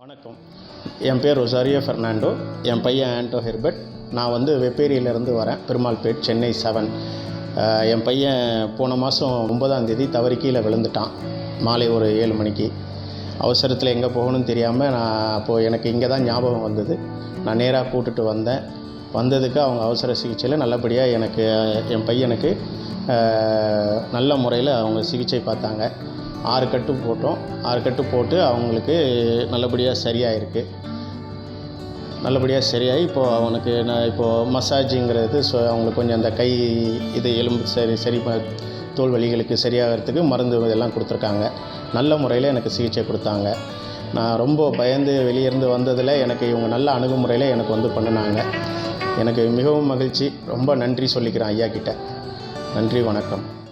வணக்கம். என் பேர் Rosario Fernando என் பையன் ஆண்டோ ஹெர்பர்ட். நான் வந்து வெப்பேரியிலேருந்து வரேன். பெருமாள்பேட் சென்னை செவன். என் பையன் போன மாதம் ஒன்பதாம் தேதி தவறி கீழே விழுந்துட்டான். மாலை ஒரு ஏழு மணிக்கு. அவசரத்தில் எங்கே போகணும்னு தெரியாமல் நான் அப்போது எனக்கு இங்கே தான் ஞாபகம் வந்தது. நான் நேராக கூட்டுட்டு வந்தேன். வந்ததுக்கு அவங்க அவசர சிகிச்சையில் நல்லபடியாக எனக்கு என் பையனுக்கு நல்ல முறையில் அவங்க சிகிச்சை பார்த்தாங்க. ஆறு கட்டு போட்டோம். ஆறு கட்டு போட்டு அவங்களுக்கு நல்லபடியாக சரியாயிருக்கு. நல்லபடியாக சரியாகி இப்போது அவனுக்கு நான் இப்போது மசாஜுங்கிறது ஸோ அவங்களுக்கு கொஞ்சம் அந்த கை இது எலும்பு சரி சரி ப- தோல் வலிகளுக்கு சரியாகிறதுக்கு மருந்து இதெல்லாம் கொடுத்துருக்காங்க. நல்ல முறையில் எனக்கு சிகிச்சை கொடுத்தாங்க. நான் ரொம்ப பயந்து வெளியேருந்து வந்ததில் எனக்கு இவங்க நல்ல அணுகுமுறையில் எனக்கு வந்து பண்ணினாங்க. எனக்கு மிகவும் மகிழ்ச்சி. ரொம்ப நன்றி சொல்லிக்கிறேன் ஐயா கிட்ட. நன்றி வணக்கம்.